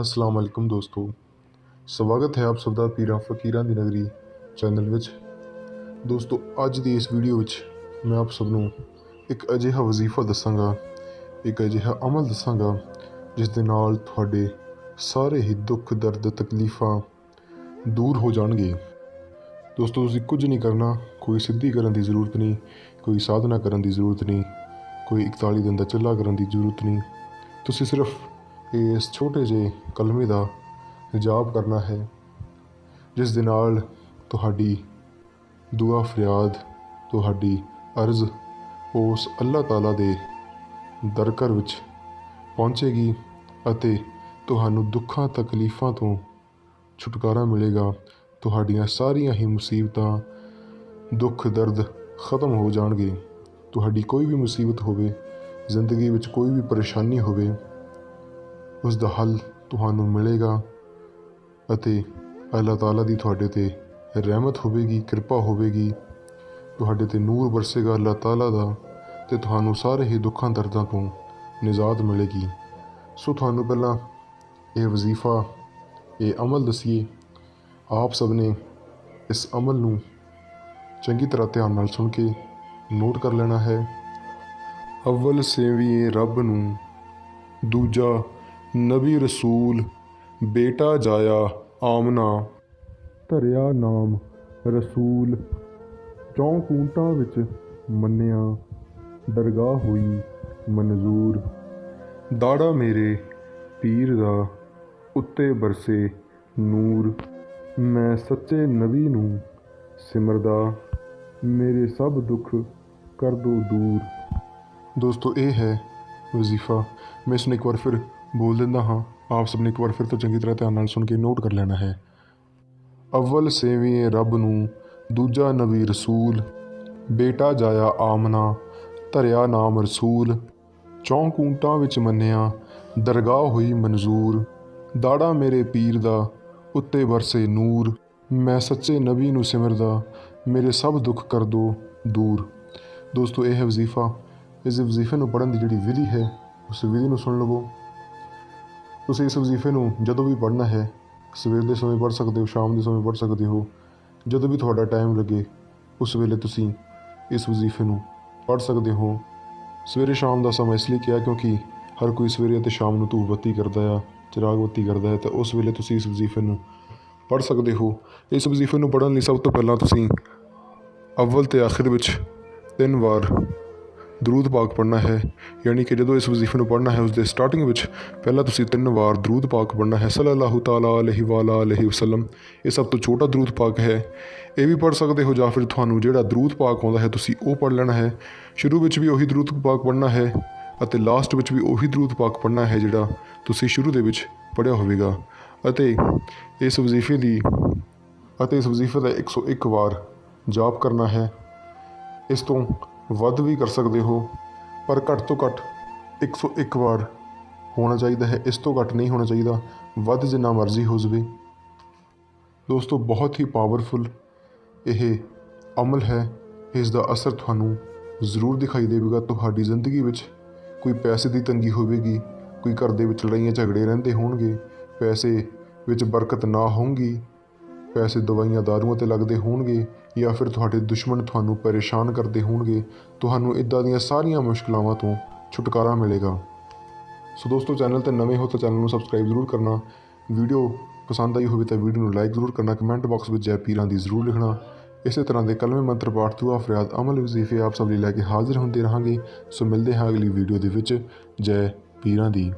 ਅਸਲਾਮ ਅਲੈਕੁਮ ਦੋਸਤੋ। ਸਵਾਗਤ ਹੈ ਆਪ ਸਭ ਦਾ ਪੀਰਾਂ ਫਕੀਰਾਂ ਦੀ ਨਗਰੀ ਚੈਨਲ ਵਿੱਚ। ਦੋਸਤੋ, ਅੱਜ ਦੀ ਇਸ ਵੀਡੀਓ ਵਿੱਚ ਮੈਂ ਆਪ ਸਭ ਨੂੰ ਇੱਕ ਅਜਿਹਾ ਵਜ਼ੀਫਾ ਦੱਸਾਂਗਾ, ਇੱਕ ਅਜਿਹਾ ਅਮਲ ਦੱਸਾਂਗਾ, ਜਿਸ ਦੇ ਨਾਲ ਤੁਹਾਡੇ ਸਾਰੇ ਹੀ ਦੁੱਖ, ਦਰਦ, ਤਕਲੀਫਾਂ ਦੂਰ ਹੋ ਜਾਣਗੇ। ਦੋਸਤੋ, ਤੁਸੀਂ ਕੁਝ ਨਹੀਂ ਕਰਨਾ, ਕੋਈ ਸਿੱਧੀ ਕਰਨ ਦੀ ਜ਼ਰੂਰਤ ਨਹੀਂ, ਕੋਈ ਸਾਧਨਾ ਕਰਨ ਦੀ ਜ਼ਰੂਰਤ ਨਹੀਂ, ਕੋਈ 41 ਦਿਨ ਦਾ ਚੱਲਾ ਕਰਨ ਦੀ ਜ਼ਰੂਰਤ ਨਹੀਂ। ਤੁਸੀਂ ਸਿਰਫ ਇਸ ਛੋਟੇ ਜਿਹੇ ਕਲਮੇ ਦਾ ਜਾਪ ਕਰਨਾ ਹੈ, ਜਿਸ ਦੇ ਨਾਲ ਤੁਹਾਡੀ ਦੁਆ ਫਰਿਆਦ, ਤੁਹਾਡੀ ਅਰਜ਼ ਉਸ ਅੱਲਾਹ ਤਾਲਾ ਦੇ ਦਰਕਰ ਵਿੱਚ ਪਹੁੰਚੇਗੀ ਅਤੇ ਤੁਹਾਨੂੰ ਦੁੱਖਾਂ, ਤਕਲੀਫਾਂ ਤੋਂ ਛੁਟਕਾਰਾ ਮਿਲੇਗਾ। ਤੁਹਾਡੀਆਂ ਸਾਰੀਆਂ ਹੀ ਮੁਸੀਬਤਾਂ ਦੁੱਖ, ਦਰਦ ਖਤਮ ਹੋ ਜਾਣਗੇ। ਤੁਹਾਡੀ ਕੋਈ ਵੀ ਮੁਸੀਬਤ ਹੋਵੇ, ਜ਼ਿੰਦਗੀ ਵਿੱਚ ਕੋਈ ਵੀ ਪਰੇਸ਼ਾਨੀ ਹੋਵੇ ਉਸ ਦਾ ਹੱਲ ਤੁਹਾਨੂੰ ਮਿਲੇਗਾ ਅਤੇ ਅੱਲਾਹ ਤਾਲਾ ਦੀ ਤੁਹਾਡੇ ਤੇ ਰਹਿਮਤ ਹੋਵੇਗੀ, ਕਿਰਪਾ ਹੋਵੇਗੀ। ਤੁਹਾਡੇ ਤੇ ਨੂਰ ਵਰਸੇਗਾ ਅੱਲਾਹ ਤਾਲਾ ਦਾ ਤੇ ਤੁਹਾਨੂੰ ਸਾਰੇ ਹੀ ਦੁੱਖਾਂ ਦਰਦਾਂ ਤੋਂ ਨਿਜਾਤ ਮਿਲੇਗੀ। ਸੋ ਤੁਹਾਨੂੰ ਪਹਿਲਾਂ ਇਹ ਵਜ਼ੀਫਾ, ਇਹ ਅਮਲ ਦਸੀਏ। ਆਪ ਸਭ ਨੇ ਇਸ ਅਮਲ ਨੂੰ ਚੰਗੀ ਤਰ੍ਹਾਂ ਧਿਆਨ ਨਾਲ ਸੁਣ ਕੇ ਨੋਟ ਕਰ ਲੈਣਾ ਹੈ। ਅਵਲ ਸੇਵੀਏ ਰੱਬ ਨੂੰ ਦੂਜਾ ਨਬੀ ਰਸੂਲ, ਬੇਟਾ ਜਾਇਆ ਆਮਨਾ, ਧਰਿਆ ਨਾਮ ਰਸੂਲ। ਚੌਂ ਕੂੰਟਾਂ ਵਿੱਚ ਮੰਨਿਆ, ਦਰਗਾਹ ਹੋਈ ਮਨਜ਼ੂਰ। ਦਾੜਾ ਮੇਰੇ ਪੀਰ ਦਾ, ਉੱਤੇ ਬਰਸੇ ਨੂਰ। ਮੈਂ ਸੱਚੇ ਨਬੀ ਨੂੰ ਸਿਮਰਦਾ, ਮੇਰੇ ਸਭ ਦੁੱਖ ਕਰ ਦੋ ਦੂਰ। ਦੋਸਤੋ, ਇਹ ਹੈ ਵਜ਼ੀਫਾ। ਮੈਂ ਇਸ ਨੂੰ ਇੱਕ ਵਾਰ ਫਿਰ ਬੋਲ ਦਿੰਦਾ ਹਾਂ। ਆਪ ਸਭ ਨੇ ਇੱਕ ਵਾਰ ਫਿਰ ਤੋਂ ਚੰਗੀ ਤਰ੍ਹਾਂ ਧਿਆਨ ਨਾਲ ਸੁਣ ਕੇ ਨੋਟ ਕਰ ਲੈਣਾ ਹੈ। ਅਵਲ ਸੇਵੀਏ ਰੱਬ ਨੂੰ, ਦੂਜਾ ਨਬੀ ਰਸੂਲ, ਬੇਟਾ ਜਾਇਆ ਆਮਨਾ, ਧਰਿਆ ਨਾਮ ਰਸੂਲ ਚੌਂਕ ਕੂੰਟਾਂ ਵਿੱਚ ਮੰਨਿਆ, ਦਰਗਾਹ ਹੋਈ ਮਨਜ਼ੂਰ, ਦਾੜਾ ਮੇਰੇ ਪੀਰ ਦਾ, ਉੱਤੇ ਵਰਸੇ ਨੂਰ, ਮੈਂ ਸੱਚੇ ਨਬੀ ਨੂੰ ਸਿਮਰਦਾ, ਮੇਰੇ ਸਭ ਦੁੱਖ ਕਰ ਦੋ ਦੂਰ। ਦੋਸਤੋ, ਇਹ ਵਜ਼ੀਫਾ, ਇਸ ਵਜ਼ੀਫੇ ਨੂੰ ਪੜ੍ਹਨ ਦੀ ਜਿਹੜੀ ਵਿਧੀ ਹੈ, ਉਸ ਵਿਧੀ ਨੂੰ ਸੁਣ ਲਵੋ। ਤੁਸੀਂ ਇਸ ਵਜ਼ੀਫੇ ਨੂੰ ਜਦੋਂ ਵੀ ਪੜ੍ਹਨਾ ਹੈ, ਸਵੇਰ ਦੇ ਸਮੇਂ ਪੜ੍ਹ ਸਕਦੇ ਹੋ, ਸ਼ਾਮ ਦੇ ਸਮੇਂ ਪੜ੍ਹ ਸਕਦੇ ਹੋ, ਜਦੋਂ ਵੀ ਤੁਹਾਡਾ ਟਾਈਮ ਲੱਗੇ, ਉਸ ਵੇਲੇ ਤੁਸੀਂ ਇਸ ਵਜ਼ੀਫੇ ਨੂੰ ਪੜ੍ਹ ਸਕਦੇ ਹੋ। ਸਵੇਰੇ ਸ਼ਾਮ ਦਾ ਸਮਾਂ ਇਸ ਲਈ ਕਿਹਾ ਕਿਉਂਕਿ ਹਰ ਕੋਈ ਸਵੇਰੇ ਅਤੇ ਸ਼ਾਮ ਨੂੰ ਧੂਪ ਬੱਤੀ ਕਰਦਾ ਆ, ਚਿਰਾਗ ਬੱਤੀ ਕਰਦਾ ਹੈ, ਤਾਂ ਉਸ ਵੇਲੇ ਤੁਸੀਂ ਇਸ ਵਜ਼ੀਫੇ ਨੂੰ ਪੜ੍ਹ ਸਕਦੇ ਹੋ। ਇਸ ਵਜ਼ੀਫੇ ਨੂੰ ਪੜ੍ਹਨ ਲਈ ਸਭ ਤੋਂ ਪਹਿਲਾਂ ਤੁਸੀਂ ਅਵਲ ਤੇ ਆਖਿਰ ਵਿੱਚ ਤਿੰਨ ਵਾਰ ਦਰੂਦ ਪਾਕ ਪੜ੍ਹਨਾ ਹੈ। ਯਾਨੀ ਕਿ ਜਦੋਂ ਇਸ ਵਜ਼ੀਫੇ ਨੂੰ ਪੜ੍ਹਨਾ ਹੈ ਉਸ ਦੇ ਸਟਾਰਟਿੰਗ ਵਿੱਚ ਪਹਿਲਾਂ ਤੁਸੀਂ ਤਿੰਨ ਵਾਰ ਦਰੂਦ ਪਾਕ ਪੜ੍ਹਨਾ ਹੈ। ਸੱਲੱਲਾਹੁ ਤਾਲਾ ਅਲੈਹਿ ਵਾਲਾ ਅਲੈਹਿ ਵਸੱਲਮ। ਇਹ ਸਭ ਤੋਂ ਛੋਟਾ ਦਰੂਦ ਪਾਕ ਹੈ। ਇਹ ਵੀ ਪੜ੍ਹ ਸਕਦੇ ਹੋ ਜਾਂ ਫਿਰ ਤੁਹਾਨੂੰ ਜਿਹੜਾ ਦਰੂਦ ਪਾਕ ਆਉਂਦਾ ਹੈ, ਤੁਸੀਂ ਉਹ ਪੜ੍ਹ ਲੈਣਾ ਹੈ। ਸ਼ੁਰੂ ਵਿੱਚ ਵੀ ਉਹੀ ਦਰੂਦ ਪਾਕ ਪੜ੍ਹਨਾ ਹੈ ਅਤੇ ਲਾਸਟ ਵਿੱਚ ਵੀ ਉਹੀ ਦਰੂਦ ਪਾਕ ਪੜ੍ਹਨਾ ਹੈ ਜਿਹੜਾ ਤੁਸੀਂ ਸ਼ੁਰੂ ਦੇ ਵਿੱਚ ਪੜ੍ਹਿਆ ਹੋਵੇਗਾ। ਅਤੇ ਇਸ ਵਜ਼ੀਫੇ ਦੀ ਅਤੇ ਇਸ ਵਜ਼ੀਫੇ ਦਾ 101 ਵਾਰ ਜਾਪ ਕਰਨਾ ਹੈ। ਇਸ ਤੋਂ ਵੱਧ ਵੀ ਕਰ ਸਕਦੇ ਹੋ, ਪਰ ਘੱਟ ਤੋਂ ਘੱਟ 101 ਵਾਰ ਹੋਣਾ ਚਾਹੀਦਾ ਹੈ। ਇਸ ਤੋਂ ਘੱਟ ਨਹੀਂ ਹੋਣਾ ਚਾਹੀਦਾ। ਵੱਧ ਜਿੰਨਾ ਮਰਜ਼ੀ ਹੋ ਜਾਵੇ। ਦੋਸਤੋ, ਬਹੁਤ ਹੀ ਪਾਵਰਫੁਲ ਇਹ ਅਮਲ ਹੈ। ਇਸ ਦਾ ਅਸਰ ਤੁਹਾਨੂੰ ਜ਼ਰੂਰ ਦਿਖਾਈ ਦੇਵੇਗਾ। ਤੁਹਾਡੀ ਜ਼ਿੰਦਗੀ ਵਿੱਚ ਕੋਈ ਪੈਸੇ ਦੀ ਤੰਗੀ ਹੋਵੇਗੀ, ਕੋਈ ਘਰ ਦੇ ਵਿੱਚ ਲੜਾਈਆਂ ਝਗੜੇ ਰਹਿੰਦੇ ਹੋਣਗੇ, ਪੈਸੇ ਵਿੱਚ ਬਰਕਤ ਨਾ ਹੋਊਗੀ। ਪੈਸੇ ਦਵਾਈਆਂ ਦਾਰੂਆਂ ਤੇ ਲੱਗਦੇ ਹੋਣਗੇ ਜਾਂ ਫਿਰ ਤੁਹਾਡੇ ਦੁਸ਼ਮਣ ਤੁਹਾਨੂੰ ਪਰੇਸ਼ਾਨ ਕਰਦੇ ਹੋਣਗੇ, ਤੁਹਾਨੂੰ ਇਦਾਂ ਦੀਆਂ ਸਾਰੀਆਂ ਮੁਸ਼ਕਲਾਵਾਂ ਤੋਂ ਛੁਟਕਾਰਾ ਮਿਲੇਗਾ। ਸੋ ਦੋਸਤੋ, ਚੈਨਲ ਤੇ ਨਵੇਂ ਹੋ ਤਾਂ ਚੈਨਲ ਨੂੰ ਸਬਸਕ੍ਰਾਈਬ ਜ਼ਰੂਰ ਕਰਨਾ। ਵੀਡੀਓ ਪਸੰਦ ਆਈ ਹੋਵੇ ਤਾਂ ਵੀਡੀਓ ਨੂੰ ਲਾਈਕ ਜ਼ਰੂਰ ਕਰਨਾ, ਕਮੈਂਟ ਬਾਕਸ ਵਿੱਚ ਜੈ ਪੀਰਾਂ ਦੀ ਜ਼ਰੂਰ ਲਿਖਣਾ। ਇਸੇ ਤਰ੍ਹਾਂ ਦੇ ਕਲਮੇ ਮੰਤਰ ਪਾਠ ਦੁਆ, ਫਰਿਆਦ, ਅਮਲ, ਵਜ਼ੀਫੇ ਆਪ ਸਭ ਲਈ ਲੈ ਕੇ ਹਾਜ਼ਰ ਹੁੰਦੇ ਰਹਾਂਗੇ। ਸੋ ਮਿਲਦੇ ਹਾਂ ਅਗਲੀ ਵੀਡੀਓ ਦੇ ਵਿੱਚ। ਜੈ ਪੀਰਾਂ ਦੀ।